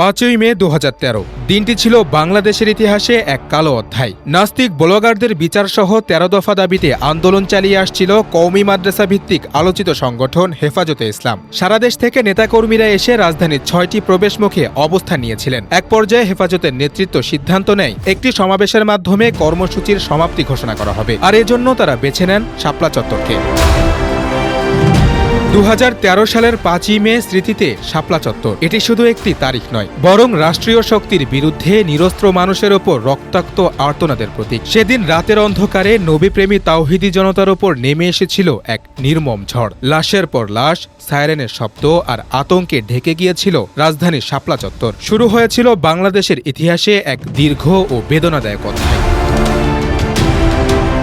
পাঁচই মে দু হাজার তেরো। দিনটি ছিল বাংলাদেশের ইতিহাসে এক কালো অধ্যায়। নাস্তিক ব্লগারদের বিচারসহ তেরো দফা দাবিতে আন্দোলন চালিয়ে আসছিল কওমি মাদ্রাসা ভিত্তিক আলোচিত সংগঠন হেফাজতে ইসলাম। সারা দেশ থেকে নেতাকর্মীরা এসে রাজধানীর ছয়টি প্রবেশমুখে অবস্থান নিয়েছিলেন। এক পর্যায়ে হেফাজতের নেতৃত্ব সিদ্ধান্ত নেয়, একটি সমাবেশের মাধ্যমে কর্মসূচির সমাপ্তি ঘোষণা করা হবে। আর এজন্য তারা বেছে নেন শাপলা চত্বরকে। দু হাজার তেরো সালের পাঁচই মে স্মৃতিতে শাপলা চত্বর। এটি শুধু একটি তারিখ নয়, বরং রাষ্ট্রীয় শক্তির বিরুদ্ধে নিরস্ত্র মানুষের ওপর রক্তাক্ত আর্তনাদের প্রতীক। সেদিন রাতের অন্ধকারে নবীপ্রেমী তাওহিদি জনতার ওপর নেমে এসেছিল এক নির্মম ঝড়। লাশের পর লাশ, সাইরেনের শব্দ আর আতঙ্কে ঢেকে গিয়েছিল রাজধানীর শাপলা চত্বর। শুরু হয়েছিল বাংলাদেশের ইতিহাসে এক দীর্ঘ ও বেদনাদায়ক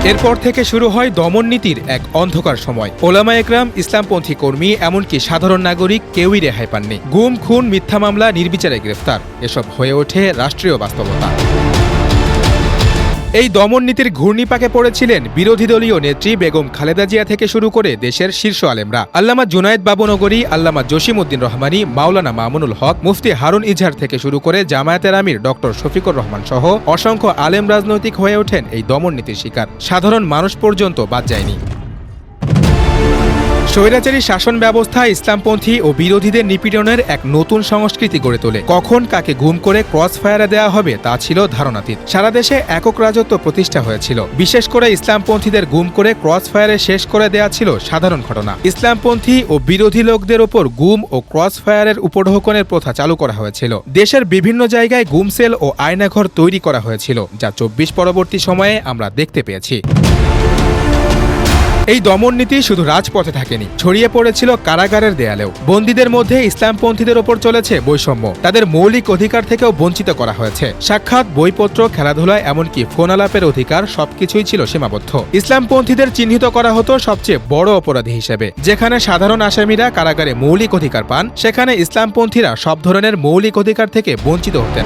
এরপর থেকে শুরু হয় দমন নীতির এক অন্ধকার সময়। ওলামা একরাম, ইসলামপন্থী কর্মী, এমনকি সাধারণ নাগরিক কেউই রেহাই পাননি। গুম, খুন, মিথ্যা মামলা, নির্বিচারে গ্রেফতার। এসব হয়ে ওঠে রাষ্ট্রীয় বাস্তবতা। এই দমন নীতির ঘূর্ণিপাকে পড়েছিলেন বিরোধী দলীয় নেত্রী বেগম খালেদা জিয়া থেকে শুরু করে দেশের শীর্ষ আলেমরা। আল্লামা জুনায়েদ বাবুনগরী, আল্লামা জসিমউদ্দিন রহমানী, মাওলানা মামুনুল হক, মুফতি হারুন ইজহার থেকে শুরু করে জামায়াতের আমির ডক্টর শফিকুর রহমান সহ অসংখ্য আলেম রাজনৈতিক হয়ে ওঠেন এই দমন নীতির শিকার। সাধারণ মানুষ পর্যন্ত বাদ যায়নি। স্বৈরাচারী শাসন ব্যবস্থা ইসলামপন্থী ও বিরোধীদের নিপীড়নের এক নতুন সংস্কৃতি গড়ে তোলে। কখন কাকে গুম করে ক্রস ফায়ারে দেওয়া হবে তা ছিল ধারণাতীত। সারা দেশে একক রাজত্ব প্রতিষ্ঠা হয়েছিল। বিশেষ করে ইসলামপন্থীদের গুম করে ক্রস ফায়ারে শেষ করে দেয়া ছিল সাধারণ ঘটনা। ইসলামপন্থী ও বিরোধী লোকদের ওপর গুম ও ক্রস ফায়ারের উপঢৌকনের প্রথা চালু করা হয়েছিল। দেশের বিভিন্ন জায়গায় গুম সেল ও আয়নাঘর তৈরি করা হয়েছিল, যা চব্বিশ পরবর্তী সময়ে আমরা দেখতে পেয়েছি। এই দমন নীতি শুধু রাজপথে থাকেনি, ছড়িয়ে পড়েছিল কারাগারের দেয়ালেও। বন্দীদের মধ্যে ইসলামপন্থীদের ওপর চলেছে বৈষম্য। তাদের মৌলিক অধিকার থেকেও বঞ্চিত করা হয়েছে। সাক্ষাৎ বইপত্র, খেলাধুলা, এমনকি ফোন আলাপের অধিকার সবকিছুই ছিল সীমাবদ্ধ। ইসলামপন্থীদের চিহ্নিত করা হতো সবচেয়ে বড় অপরাধী হিসেবে, যেখানে সাধারণ আসামিরা কারাগারে মৌলিক অধিকার পান, সেখানে ইসলামপন্থীরা সব ধরনের মৌলিক অধিকার থেকে বঞ্চিত হতেন।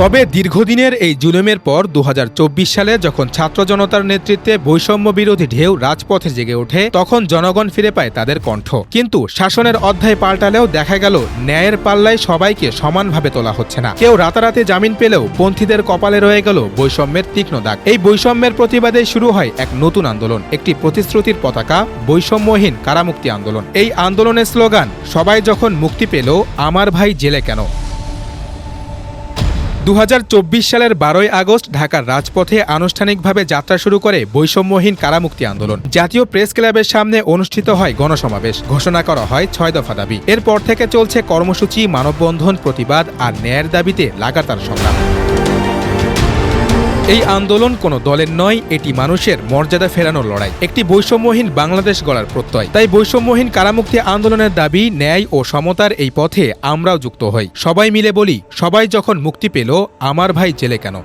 তবে দীর্ঘদিনের এই জুলুমের পর দু হাজার চব্বিশ সালে যখন ছাত্র জনতার নেতৃত্বে বৈষম্য বিরোধী ঢেউ রাজপথে জেগে ওঠে, তখন জনগণ ফিরে পায় তাদের কণ্ঠ। কিন্তু শাসনের অধ্যায় পাল্টালেও দেখা গেল, ন্যায়ের পাল্লায় সবাইকে সমানভাবে তোলা হচ্ছে না। কেউ রাতারাতি জামিন পেলেও পন্থীদের কপালে রয়ে গেল বৈষম্যের তীক্ষ্ণ দাগ। এই বৈষম্যের প্রতিবাদে শুরু হয় এক নতুন আন্দোলন, একটি প্রতিশ্রুতির পতাকা, বৈষম্যহীন কারামুক্তি আন্দোলন। এই আন্দোলনের স্লোগান, সবাই যখন মুক্তি পেল, আমার ভাই জেলে কেন? দু হাজার চব্বিশ সালের বারোই আগস্ট ঢাকার রাজপথে আনুষ্ঠানিকভাবে যাত্রা শুরু করে বৈষম্যহীন কারামুক্তি আন্দোলন। জাতীয় প্রেস ক্লাবের সামনে অনুষ্ঠিত হয় গণসমাবেশ। ঘোষণা করা হয় ছয় দফা দাবি। এরপর থেকে চলছে কর্মসূচি, মানববন্ধন, প্রতিবাদ আর ন্যায়ের দাবিতে লাগাতার সংগ্রাম। এই আন্দোলন কোনো দলের নয়, এটি মানুষের মর্যাদা ফেরানোর লড়াই। একটি বৈষম্যহীন বাংলাদেশ গড়ার প্রত্যয়। তাই বৈষম্যহীন কারামুক্তি আন্দোলনের দাবি, ন্যায় ও সমতার এই পথে আমরাও যুক্ত হই। সবাই মিলে বলি, সবাই যখন মুক্তি পেল, আমার ভাই জেলে কেন?